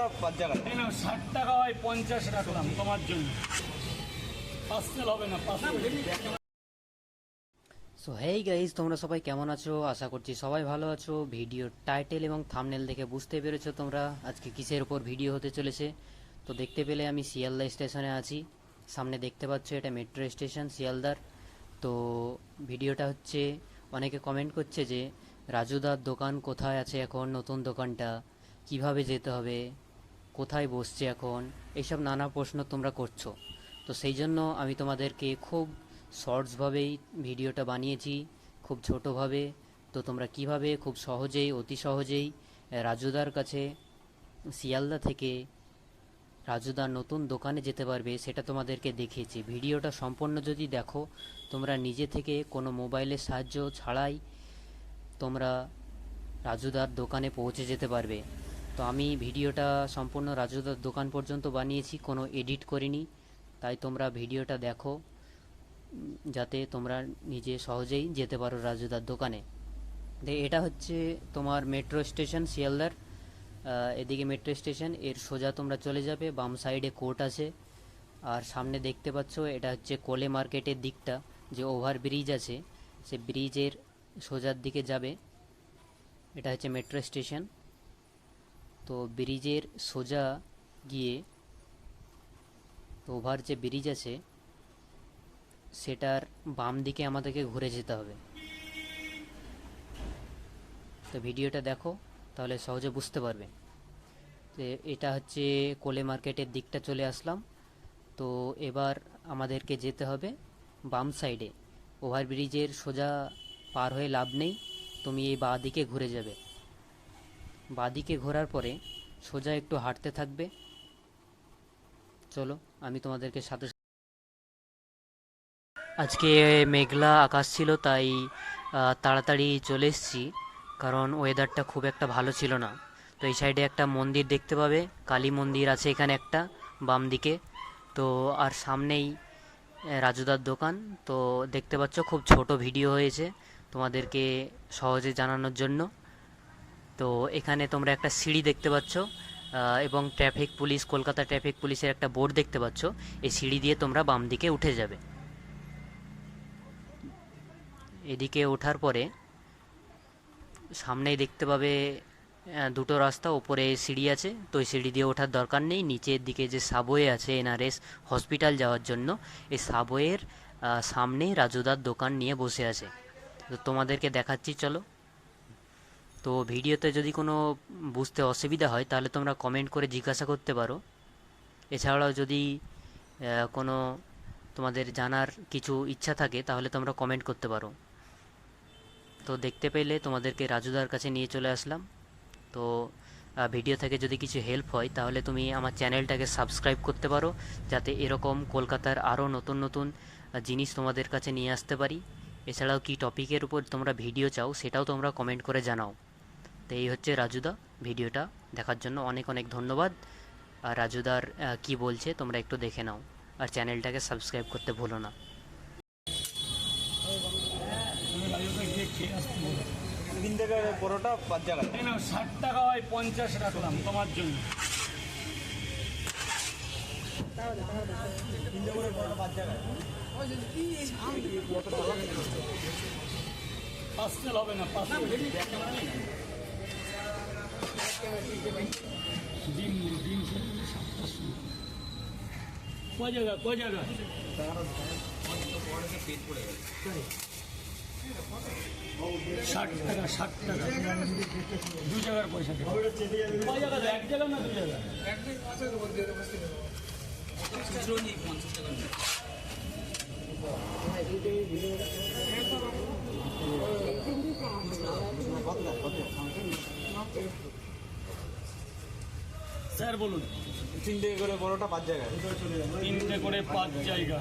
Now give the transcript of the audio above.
বড়টা পাঁচ জায়গায় ষাট টাকা হয় পঞ্চাশ রাখলাম তোমার জন্য। পার্সেল হবে না পার্সেল সো হেই গাইজ তোমরা সবাই কেমন আছো? আশা করছি সবাই ভালো আছো। ভিডিওর টাইটেল এবং থামনেল দেখে বুঝতে পেরেছ তোমরা আজকে কিসের উপর ভিডিও হতে চলেছে। তো দেখতে পেলে আমি শিয়ালদা স্টেশনে আছি। সামনে দেখতে পাচ্ছ এটা মেট্রো স্টেশন শিয়ালদার। তো ভিডিওটা হচ্ছে অনেকে কমেন্ট করছে যে রাজুদার দোকান কোথায় আছে এখন নতুন দোকানটা কীভাবে যেতে হবে? কোথায় বসছে এখন? এইসব নানা প্রশ্ন তোমরা করছ। তো সেই জন্য আমি তোমাদেরকে খুব শর্টসভাবেই ভিডিওটা বানিয়েছি, খুব ছোটোভাবে। তো তোমরা কীভাবে খুব সহজেই, অতি সহজেই রাজুদার কাছে, শিয়ালদা থেকে রাজুদার নতুন দোকানে যেতে পারবে সেটা তোমাদেরকে দেখিয়েছি। ভিডিওটা সম্পূর্ণ যদি দেখো, তোমরা নিজে থেকে কোনো মোবাইলের সাহায্য ছাড়াই তোমরা রাজুদার দোকানে পৌঁছে যেতে পারবে। তো আমি ভিডিওটা সম্পূর্ণ রাজুদার দোকান পর্যন্ত বানিয়েছি, কোনো এডিট করিনি। তাই তোমরা ভিডিওটা দেখো যাতে তোমরা নিজে সহজেই যেতে পারো রাজুদার দোকানে। দে, এটা হচ্ছে তোমার মেট্রো স্টেশন, শিয়ালদার। এদিকে মেট্রো স্টেশন, এর সোজা তোমরা চলে যাবে, বাম সাইডে কোর্ট আছে। আর সামনে দেখতে পাচ্ছ, এটা হচ্ছে কোলে মার্কেটের দিকটা, যে ওভার ব্রিজ আছে। সে ব্রিজের সোজার দিকে যাবে। এটা হচ্ছে মেট্রো স্টেশন। তো ব্রিজের সোজা গিয়ে ওভার যে ব্রিজ আছে, সেটার বাম দিকে আমাদেরকে ঘুরে যেতে হবে। তো ভিডিওটা দেখো, তাহলে সহজে বুঝতে পারবে। তো এটা হচ্ছে কোলে মার্কেটের দিকটা চলে আসলাম। তো এবার আমাদেরকে যেতে হবে বাম সাইডে। ওভারব্রিজের সোজা পার হয়ে লাভ নেই, তুমি এই বাঁ দিকে ঘুরে যাবে। বাঁ দিকে ঘোরার পরে সোজা একটু হাঁটতে থাকবে। চলো, আমি তোমাদেরকে সাথে আজকে মেঘলা আকাশ ছিল, তাই তাড়াতাড়ি চলে এসেছি, কারণ ওয়েদারটা খুব একটা ভালো ছিল না। তো এই সাইডে একটা মন্দির দেখতে পাবে, কালী মন্দির আছে এখানে একটা, বাম দিকে। তো, আর সামনেই রাজুদার দোকান। তো দেখতে পাচ্ছ, খুব ছোট ভিডিও হয়েছে তোমাদেরকে সহজে জানানোর জন্য। তো এখানে তোমরা একটা সিঁড়ি দেখতে পাচ্ছ এবং ট্রাফিক পুলিশ কলকাতা ট্রাফিক পুলিশের একটা বোর্ড দেখতে পাচ্ছ। এই সিঁড়ি দিয়ে তোমরা বাম দিকে উঠে যাবে। এদিকে ওঠার পরে সামনেই দেখতে পাবে দুটো রাস্তা ওপরে সিঁড়ি আছে। তো ওই সিঁড়ি দিয়ে ওঠার দরকার নেই। নিচের দিকে যে সাবওয়ে আছে এনআরএস হসপিটাল যাওয়ার জন্য এই সাবওয়ের আহ, সামনেই রাজুদার দোকান নিয়ে বসে আছে। তো তোমাদেরকে দেখাচ্ছি চলো। তো ভিডিওতে যদি কোনো বুঝতে অসুবিধা হয়, তাহলে তোমরা কমেন্ট করে জিজ্ঞাসা করতে পারো। এছাড়াও যদি কোনো তোমাদের জানার কিছু ইচ্ছা থাকে, তাহলে তোমরা কমেন্ট করতে পারো। তো দেখতে পেলে তোমাদেরকে রাজুদার কাছে নিয়ে চলে আসলাম। তো ভিডিও থেকে যদি কিছু হেল্প হয়, তাহলে তুমি আমার চ্যানেলটাকে সাবস্ক্রাইব করতে পারো, যাতে এরকম কলকাতার আরও নতুন নতুন জিনিস তোমাদের কাছে নিয়ে আসতে পারি। এছাড়াও কি টপিকের উপর তোমরা ভিডিও চাও, সেটাও তোমরা কমেন্ট করে জানাও। তো এই হচ্ছে রাজুদা ভিডিওটা। দেখার জন্য অনেক অনেক ধন্যবাদ। আর রাজুদার কি বলছে তোমরা একটু দেখে নাও। আর চ্যানেলটাকে সাবস্ক্রাইব করতে ভুলো না। পাঁচ পাঁচ হবে না পার্সেল ডিম ডিম সাতটার সময় ক জায়গা ক জায়গা ষাট টাকা ষাট টাকা দু জায়গার পয়সা? এক জায়গা না দু জায়গা স্যার বলুন। তিনটে করে বড়টা পাঁচ জায়গায়। তিনটে করে পাঁচ জায়গা।